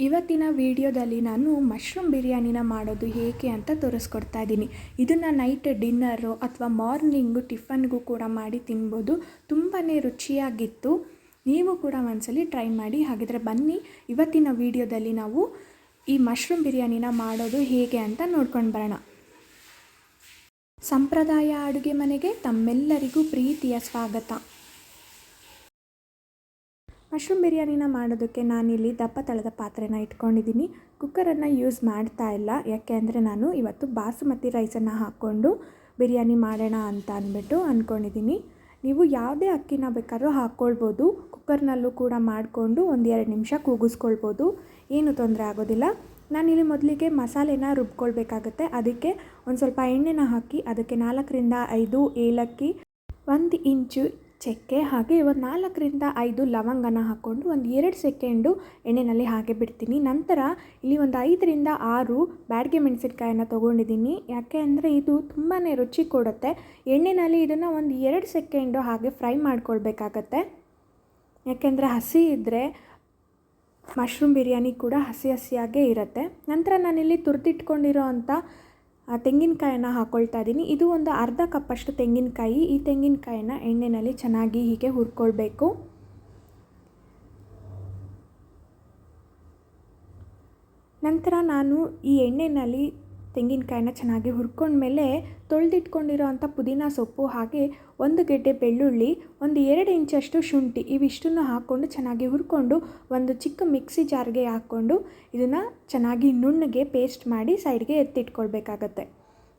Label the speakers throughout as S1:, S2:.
S1: ಇವತ್ತಿನ ವಿಡಿಯೋದಲ್ಲಿ ನಾನು ಮಶ್ರೂಮ್ ಬಿರಿಯಾನಿನ ಮಾಡೋದು ಹೇಗೆ ಅಂತ ತೋರಿಸ್ಕೊಡ್ತಾ ಇದ್ದೀನಿ. ಇದನ್ನು ನೈಟ್ ಡಿನ್ನರು ಅಥವಾ ಮಾರ್ನಿಂಗು ಟಿಫನ್ಗೂ ಕೂಡ ಮಾಡಿ ತಿನ್ಬೋದು. ತುಂಬಾ ರುಚಿಯಾಗಿತ್ತು. ನೀವು ಕೂಡ ಒಂದ್ಸಲಿ ಟ್ರೈ ಮಾಡಿ. ಹಾಗಿದ್ರೆ ಬನ್ನಿ. ಇವತ್ತಿನ ವಿಡಿಯೋದಲ್ಲಿ ನಾವು ಈ ಮಶ್ರೂಮ್ ಬಿರಿಯಾನಿನ ಮಾಡೋದು ಹೇಗೆ ಅಂತ ನೋಡ್ಕೊಂಡು ಬರೋಣ. ಸಂಪ್ರದಾಯ ಅಡುಗೆ ಮನೆಗೆ ತಮ್ಮೆಲ್ಲರಿಗೂ ಪ್ರೀತಿಯ ಸ್ವಾಗತ. ಮಶ್ರೂಮ್ ಬಿರಿಯಾನಿನ ಮಾಡೋದಕ್ಕೆ ನಾನಿಲ್ಲಿ ದಪ್ಪ ತಳದ ಪಾತ್ರೆನ ಇಟ್ಕೊಂಡಿದ್ದೀನಿ. ಕುಕ್ಕರನ್ನು ಯೂಸ್ ಮಾಡ್ತಾ ಇಲ್ಲ. ಯಾಕೆ ಅಂದರೆ ನಾನು ಇವತ್ತು ಬಾಸುಮತಿ ರೈಸನ್ನು ಹಾಕ್ಕೊಂಡು ಬಿರಿಯಾನಿ ಮಾಡೋಣ ಅಂತ ಅಂದ್ಬಿಟ್ಟು ಅಂದ್ಕೊಂಡಿದ್ದೀನಿ ನೀವು ಯಾವುದೇ ಅಕ್ಕಿನ ಬೇಕಾದ್ರೂ ಹಾಕ್ಕೊಳ್ಬೋದು. ಕುಕ್ಕರ್ನಲ್ಲೂ ಕೂಡ ಮಾಡಿಕೊಂಡು ಒಂದು ಎರಡು ನಿಮಿಷ ಕೂಗಿಸ್ಕೊಳ್ಬೋದು. ಏನು ತೊಂದರೆ ಆಗೋದಿಲ್ಲ. ನಾನಿಲ್ಲಿ ಮೊದಲಿಗೆ ಮಸಾಲೆನ ರುಬ್ಕೊಳ್ಬೇಕಾಗತ್ತೆ. ಅದಕ್ಕೆ ಒಂದು ಸ್ವಲ್ಪ ಎಣ್ಣೆನ ಹಾಕಿ ಅದಕ್ಕೆ ನಾಲ್ಕರಿಂದ ಐದು ಏಲಕ್ಕಿ, ಒಂದು ಇಂಚು ಚಕ್ಕೆ ಹಾಗೆ ಒಂದು ನಾಲ್ಕರಿಂದ ಐದು ಲವಂಗನ ಹಾಕ್ಕೊಂಡು ಒಂದು ಎರಡು ಸೆಕೆಂಡು ಎಣ್ಣೆಯಲ್ಲಿ ಹಾಗೆ ಬಿಡ್ತೀನಿ. ನಂತರ ಇಲ್ಲಿ ಒಂದು ಐದರಿಂದ ಆರು ಬ್ಯಾಡಿಗೆ ಮೆಣಸಿನ್ಕಾಯನ್ನು ತೊಗೊಂಡಿದ್ದೀನಿ. ಯಾಕೆ ಅಂದರೆ ಇದು ತುಂಬಾ ರುಚಿ ಕೊಡುತ್ತೆ. ಎಣ್ಣೆಯಲ್ಲಿ ಇದನ್ನು ಒಂದು ಎರಡು ಸೆಕೆಂಡು ಹಾಗೆ ಫ್ರೈ ಮಾಡ್ಕೊಳ್ಬೇಕಾಗತ್ತೆ. ಯಾಕೆಂದರೆ ಹಸಿ ಇದ್ದರೆ ಮಶ್ರೂಮ್ ಬಿರಿಯಾನಿ ಕೂಡ ಹಸಿ ಹಸಿಯಾಗೇ ಇರುತ್ತೆ. ನಂತರ ನಾನಿಲ್ಲಿ ತುರಿದಿಟ್ಕೊಂಡಿರೋ ಅಂಥ ತೆಂಗಿನಕಾಯನ್ನು ಹಾಕ್ಕೊಳ್ತಾ ಇದ್ದೀನಿ. ಇದು ಒಂದು ಅರ್ಧ ಕಪ್ಪಷ್ಟು ತೆಂಗಿನಕಾಯಿ. ಈ ತೆಂಗಿನಕಾಯಿನ ಎಣ್ಣೆಯಲ್ಲಿ ಚೆನ್ನಾಗಿ ಹೀಗೆ ಹುರ್ಕೊಳ್ಬೇಕು. ನಂತರ ನಾನು ಈ ಎಣ್ಣೆಯಲ್ಲಿ ತೆಂಗಿನಕಾಯಿನ ಚೆನ್ನಾಗಿ ಹುರ್ಕೊಂಡ್ಮೇಲೆ ತೊಳೆದಿಟ್ಕೊಂಡಿರೋ ಅಂಥ ಪುದೀನ ಸೊಪ್ಪು ಹಾಗೆ ಒಂದು ಗೆಡ್ಡೆ ಬೆಳ್ಳುಳ್ಳಿ, ಒಂದು ಎರಡು ಇಂಚಷ್ಟು ಶುಂಠಿ ಇವಿಷ್ಟನ್ನು ಹಾಕ್ಕೊಂಡು ಚೆನ್ನಾಗಿ ಹುರ್ಕೊಂಡು ಒಂದು ಚಿಕ್ಕ ಮಿಕ್ಸಿ ಜಾರ್ಗೆ ಹಾಕ್ಕೊಂಡು ಇದನ್ನು ಚೆನ್ನಾಗಿ ನುಣ್ಣಗೆ ಪೇಸ್ಟ್ ಮಾಡಿ ಸೈಡ್ಗೆ ಎತ್ತಿಟ್ಕೊಳ್ಬೇಕಾಗತ್ತೆ.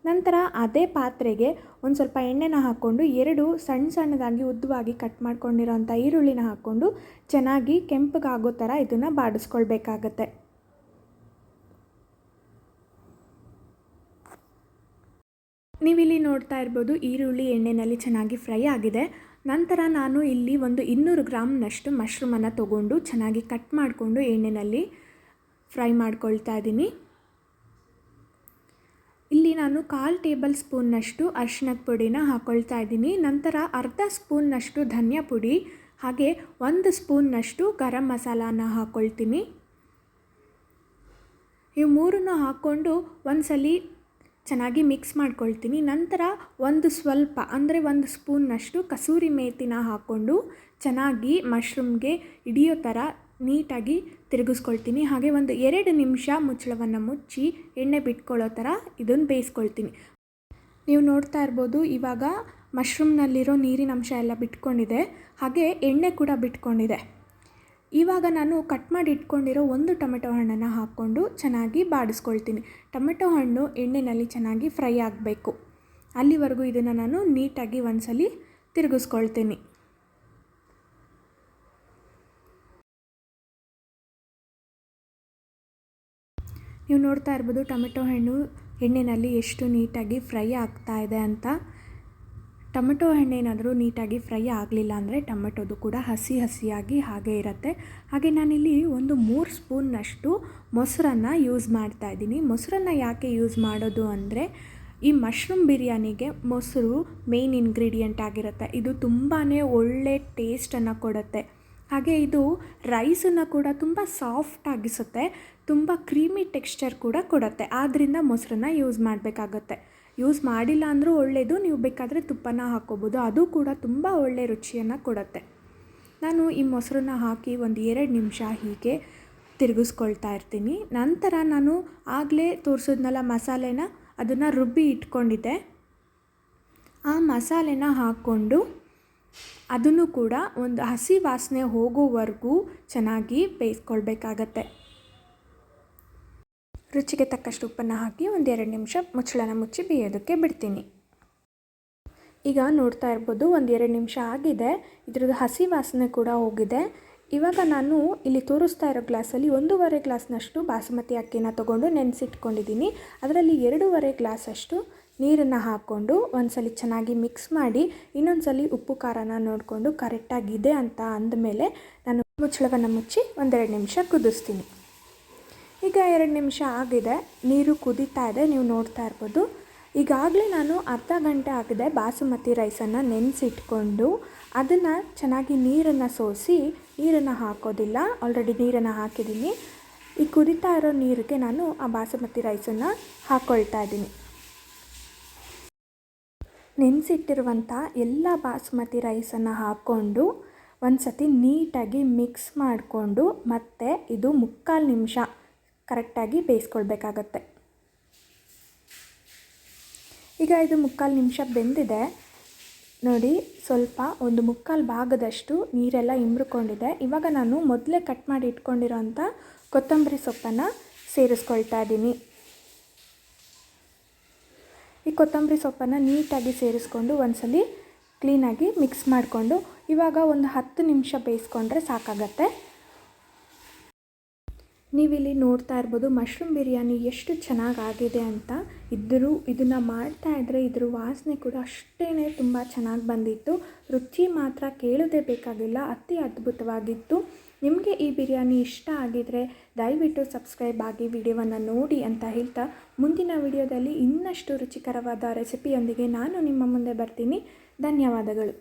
S1: ನಂತರ ಅದೇ ಪಾತ್ರೆಗೆ ಒಂದು ಸ್ವಲ್ಪ ಎಣ್ಣೆನ ಹಾಕ್ಕೊಂಡು ಎರಡು ಸಣ್ಣ ಸಣ್ಣದಾಗಿ ಉದ್ದವಾಗಿ ಕಟ್ ಮಾಡ್ಕೊಂಡಿರೋಂಥ ಈರುಳ್ಳಿನ ಹಾಕ್ಕೊಂಡು ಚೆನ್ನಾಗಿ ಕೆಂಪಗಾಗೋ ಥರ ಇದನ್ನು ಬಾಡಿಸ್ಕೊಳ್ಬೇಕಾಗತ್ತೆ. ನೀವಿಲ್ಲಿ ನೋಡ್ತಾ ಇರ್ಬೋದು ಈರುಳ್ಳಿ ಎಣ್ಣೆಯಲ್ಲಿ ಚೆನ್ನಾಗಿ ಫ್ರೈ ಆಗಿದೆ. ನಂತರ ನಾನು ಇಲ್ಲಿ ಒಂದು ಇನ್ನೂರು ಗ್ರಾಮ್ನಷ್ಟು ಮಶ್ರೂಮನ್ನು ತೊಗೊಂಡು ಚೆನ್ನಾಗಿ ಕಟ್ ಮಾಡಿಕೊಂಡು ಎಣ್ಣೆಯಲ್ಲಿ ಫ್ರೈ ಮಾಡ್ಕೊಳ್ತಾ ಇದ್ದೀನಿ. ಇಲ್ಲಿ ನಾನು ಕಾಲು ಟೇಬಲ್ ಸ್ಪೂನ್ನಷ್ಟು ಅರ್ಶಿನದ ಪುಡಿನ ಹಾಕ್ಕೊಳ್ತಾ ಇದ್ದೀನಿ. ನಂತರ ಅರ್ಧ ಸ್ಪೂನ್ನಷ್ಟು ಧನಿಯಾ ಪುಡಿ, ಹಾಗೆ ಒಂದು ಸ್ಪೂನ್ನಷ್ಟು ಗರಂ ಮಸಾಲಾನ ಹಾಕ್ಕೊಳ್ತೀನಿ ಇವು ಮೂರನ್ನು ಹಾಕ್ಕೊಂಡು ಒಂದ್ಸಲಿ ಚೆನ್ನಾಗಿ ಮಿಕ್ಸ್ ಮಾಡ್ಕೊಳ್ತೀನಿ. ನಂತರ ಒಂದು ಸ್ವಲ್ಪ, ಅಂದರೆ ಒಂದು ಸ್ಪೂನ್ನಷ್ಟು ಕಸೂರಿ ಮೇಥಿನ ಹಾಕ್ಕೊಂಡು ಚೆನ್ನಾಗಿ ಮಶ್ರೂಮ್ಗೆ ಹಿಡಿಯೋ ಥರ ನೀಟಾಗಿ ತಿರುಗಿಸ್ಕೊಳ್ತೀನಿ. ಹಾಗೆ ಒಂದು ಎರಡು ನಿಮಿಷ ಮುಚ್ಚಳವನ್ನು ಮುಚ್ಚಿ ಎಣ್ಣೆ ಬಿಟ್ಕೊಳ್ಳೋ ಥರ ಇದನ್ನು ಬೇಯಿಸ್ಕೊಳ್ತೀನಿ. ನೀವು ನೋಡ್ತಾ ಇರ್ಬೋದು, ಇವಾಗ ಮಶ್ರೂಮ್ನಲ್ಲಿರೋ ನೀರಿನ ಅಂಶ ಎಲ್ಲ ಬಿಟ್ಕೊಂಡಿದೆ. ಹಾಗೆ ಎಣ್ಣೆ ಕೂಡ ಬಿಟ್ಕೊಂಡಿದೆ. ಇವಾಗ ನಾನು ಕಟ್ ಮಾಡಿ ಇಟ್ಕೊಂಡಿರೋ ಒಂದು ಟೊಮೆಟೊ ಹಣ್ಣನ್ನು ಹಾಕ್ಕೊಂಡು ಚೆನ್ನಾಗಿ ಬಾಡಿಸ್ಕೊಳ್ತೀನಿ. ಟೊಮೆಟೊ ಹಣ್ಣು ಎಣ್ಣೆಯಲ್ಲಿ ಚೆನ್ನಾಗಿ ಫ್ರೈ ಆಗಬೇಕು. ಅಲ್ಲಿವರೆಗೂ ಇದನ್ನು ನಾನು ನೀಟಾಗಿ ಒಂದ್ಸಲಿ ತಿರುಗಿಸ್ಕೊಳ್ತೀನಿ. ನೀವು ನೋಡ್ತಾ ಇರ್ಬೋದು ಟೊಮೆಟೊ ಹಣ್ಣು ಎಣ್ಣೆಯಲ್ಲಿ ಎಷ್ಟು ನೀಟಾಗಿ ಫ್ರೈ ಆಗ್ತಾ ಇದೆ ಅಂತ. ಟೊಮೆಟೊ ಹಣ್ಣೇನಾದರೂ ನೀಟಾಗಿ ಫ್ರೈ ಆಗಲಿಲ್ಲ ಅಂದರೆ ಟೊಮೆಟೊದು ಕೂಡ ಹಸಿ ಹಸಿಯಾಗಿ ಹಾಗೆ ಇರುತ್ತೆ. ಹಾಗೆ ನಾನಿಲ್ಲಿ ಒಂದು ಮೂರು ಸ್ಪೂನ್ನಷ್ಟು ಮೊಸರನ್ನು ಯೂಸ್ ಮಾಡ್ತಾ ಇದ್ದೀನಿ. ಮೊಸರನ್ನು ಯಾಕೆ ಯೂಸ್ ಮಾಡೋದು ಅಂದರೆ, ಈ ಮಶ್ರೂಮ್ ಬಿರಿಯಾನಿಗೆ ಮೊಸರು ಮೇಯ್ನ್ ಇಂಗ್ರೀಡಿಯೆಂಟ್ ಆಗಿರುತ್ತೆ. ಇದು ತುಂಬಾ ಒಳ್ಳೆ ಟೇಸ್ಟನ್ನು ಕೊಡುತ್ತೆ. ಹಾಗೆ ಇದು ರೈಸನ್ನು ಕೂಡ ತುಂಬ ಸಾಫ್ಟ್ ಆಗಿಸುತ್ತೆ. ತುಂಬ ಕ್ರೀಮಿ ಟೆಕ್ಸ್ಚರ್ ಕೂಡ ಕೊಡುತ್ತೆ. ಆದ್ದರಿಂದ ಮೊಸರನ್ನ ಯೂಸ್ ಮಾಡಬೇಕಾಗತ್ತೆ. ಯೂಸ್ ಮಾಡಿಲ್ಲ ಅಂದರೂ ಒಳ್ಳೆಯದು ನೀವು ಬೇಕಾದರೆ ತುಪ್ಪನ ಹಾಕ್ಕೋಬೋದು. ಅದು ಕೂಡ ತುಂಬ ಒಳ್ಳೆಯ ರುಚಿಯನ್ನು ಕೊಡುತ್ತೆ. ನಾನು ಈ ಮೊಸರನ್ನ ಹಾಕಿ ಒಂದು ಎರಡು ನಿಮಿಷ ಹೀಗೆ ತಿರುಗಿಸ್ಕೊಳ್ತಾ ಇರ್ತೀನಿ. ನಂತರ ನಾನು ಆಗಲೇ ತೋರಿಸಿದ್ನಲ್ಲ ಮಸಾಲೆನ, ಅದನ್ನು ರುಬ್ಬಿ ಇಟ್ಕೊಂಡಿದ್ದೆ. ಆ ಮಸಾಲೆನ ಹಾಕ್ಕೊಂಡು ಅದನ್ನು ಕೂಡ ಒಂದು ಹಸಿ ವಾಸನೆ ಹೋಗೋವರೆಗೂ ಚೆನ್ನಾಗಿ ಬೇಯಿಸ್ಕೊಳ್ಬೇಕಾಗತ್ತೆ. ರುಚಿಗೆ ತಕ್ಕಷ್ಟು ಉಪ್ಪನ್ನು ಹಾಕಿ ಒಂದೆರಡು ನಿಮಿಷ ಮುಚ್ಚಳನ ಮುಚ್ಚಿ ಬೇಯೋದಕ್ಕೆ ಬಿಡ್ತೀನಿ. ಈಗ ನೋಡ್ತಾ ಇರ್ಬೋದು ಒಂದೆರಡು ನಿಮಿಷ ಆಗಿದೆ, ಇದ್ರದ್ದು ಹಸಿ ವಾಸನೆ ಕೂಡ ಹೋಗಿದೆ. ಇವಾಗ ನಾನು ಇಲ್ಲಿ ತೋರಿಸ್ತಾ ಇರೋ ಗ್ಲಾಸಲ್ಲಿ ಒಂದೂವರೆ ಗ್ಲಾಸ್ನಷ್ಟು ಬಾಸುಮತಿ ಅಕ್ಕಿನ ತೊಗೊಂಡು ನೆನೆಸಿಟ್ಕೊಂಡಿದ್ದೀನಿ. ಅದರಲ್ಲಿ ಎರಡೂವರೆ ಗ್ಲಾಸಷ್ಟು ನೀರನ್ನು ಹಾಕ್ಕೊಂಡು ಒಂದ್ಸಲಿ ಚೆನ್ನಾಗಿ ಮಿಕ್ಸ್ ಮಾಡಿ, ಇನ್ನೊಂದ್ಸಲಿ ಉಪ್ಪು ಖಾರನ ನೋಡಿಕೊಂಡು ಕರೆಕ್ಟಾಗಿದೆ ಅಂತ ಅಂದಮೇಲೆ ನಾನು ಮುಚ್ಚಳವನ್ನು ಮುಚ್ಚಿ ಒಂದೆರಡು ನಿಮಿಷ ಕುದಿಸ್ತೀನಿ. ಈಗ ಎರಡು ನಿಮಿಷ ಆಗಿದೆ, ನೀರು ಕುದೀತಾ ಇದೆ, ನೀವು ನೋಡ್ತಾ ಇರ್ಬೋದು. ಈಗಾಗಲೇ ನಾನು ಅರ್ಧ ಗಂಟೆ ಆಗಿದೆ ಬಾಸುಮತಿ ರೈಸನ್ನು ನೆನೆಸಿಟ್ಕೊಂಡು, ಅದನ್ನು ಚೆನ್ನಾಗಿ ನೀರನ್ನು ಸೋಸಿ, ನೀರನ್ನು ಹಾಕೋದಿಲ್ಲ ಆಲ್ರೆಡಿ ನೀರನ್ನು ಹಾಕಿದ್ದೀನಿ. ಈ ಕುದಿತಾ ಇರೋ ನೀರಿಗೆ ನಾನು ಆ ಬಾಸುಮತಿ ರೈಸನ್ನು ಹಾಕ್ಕೊಳ್ತಾ ಇದ್ದೀನಿ. ನೆನೆಸಿಟ್ಟಿರುವಂಥ ಎಲ್ಲ ಬಾಸುಮತಿ ರೈಸನ್ನು ಹಾಕ್ಕೊಂಡು ಒಂದು ಸತಿ ನೀಟಾಗಿ ಮಿಕ್ಸ್ ಮಾಡಿಕೊಂಡು, ಮತ್ತೆ ಇದು ಮುಕ್ಕಾಲು ನಿಮಿಷ ಕರೆಕ್ಟಾಗಿ ಬೇಯಿಸ್ಕೊಳ್ಬೇಕಾಗತ್ತೆ. ಈಗ ಇದು ಮುಕ್ಕಾಲು ನಿಮಿಷ ಬೆಂದಿದೆ. ನೋಡಿ, ಸ್ವಲ್ಪ ಒಂದು ಮುಕ್ಕಾಲು ಭಾಗದಷ್ಟು ನೀರೆಲ್ಲ ಇಂಬ್ರುಕೊಂಡಿದೆ ಇವಾಗ ನಾನು ಮೊದಲೇ ಕಟ್ ಮಾಡಿ ಇಟ್ಕೊಂಡಿರೋಂಥ ಕೊತ್ತಂಬರಿ ಸೊಪ್ಪನ್ನು ಸೇರಿಸ್ಕೊಳ್ತಾ ಇದ್ದೀನಿ. ಈ ಕೊತ್ತಂಬರಿ ಸೊಪ್ಪನ್ನು ನೀಟಾಗಿ ಸೇರಿಸ್ಕೊಂಡು ಒಂದ್ಸಲಿ ಕ್ಲೀನಾಗಿ ಮಿಕ್ಸ್ ಮಾಡಿಕೊಂಡು ಇವಾಗ ಒಂದು ಹತ್ತು ನಿಮಿಷ ಬೇಯಿಸ್ಕೊಂಡ್ರೆ ಸಾಕಾಗತ್ತೆ. ನೀವಿಲ್ಲಿ ನೋಡ್ತಾ ಇರ್ಬೋದು ಮಶ್ರೂಮ್ ಬಿರಿಯಾನಿ ಎಷ್ಟು ಚೆನ್ನಾಗಾಗಿದೆ ಅಂತ. ಇದ್ದರೂ ಇದನ್ನು ಮಾಡ್ತಾ ಇದ್ದರೆ ಇದ್ರ ವಾಸನೆ ಕೂಡ ಅಷ್ಟೇ ತುಂಬ ಚೆನ್ನಾಗಿ ಬಂದಿತ್ತು. ರುಚಿ ಮಾತ್ರ ಕೇಳೋದೇ ಬೇಕಾಗಿಲ್ಲ, ಅತಿ ಅದ್ಭುತವಾಗಿತ್ತು. ನಿಮಗೆ ಈ ಬಿರಿಯಾನಿ ಇಷ್ಟ ಆಗಿದರೆ ದಯವಿಟ್ಟು ಸಬ್ಸ್ಕ್ರೈಬ್ ಆಗಿ ವಿಡಿಯೋವನ್ನು ನೋಡಿ ಅಂತ ಹೇಳ್ತಾ ಮುಂದಿನ ವಿಡಿಯೋದಲ್ಲಿ ಇನ್ನಷ್ಟು ರುಚಿಕರವಾದ ರೆಸಿಪಿಯೊಂದಿಗೆ ನಾನು ನಿಮ್ಮ ಮುಂದೆ ಬರ್ತೀನಿ. ಧನ್ಯವಾದಗಳು.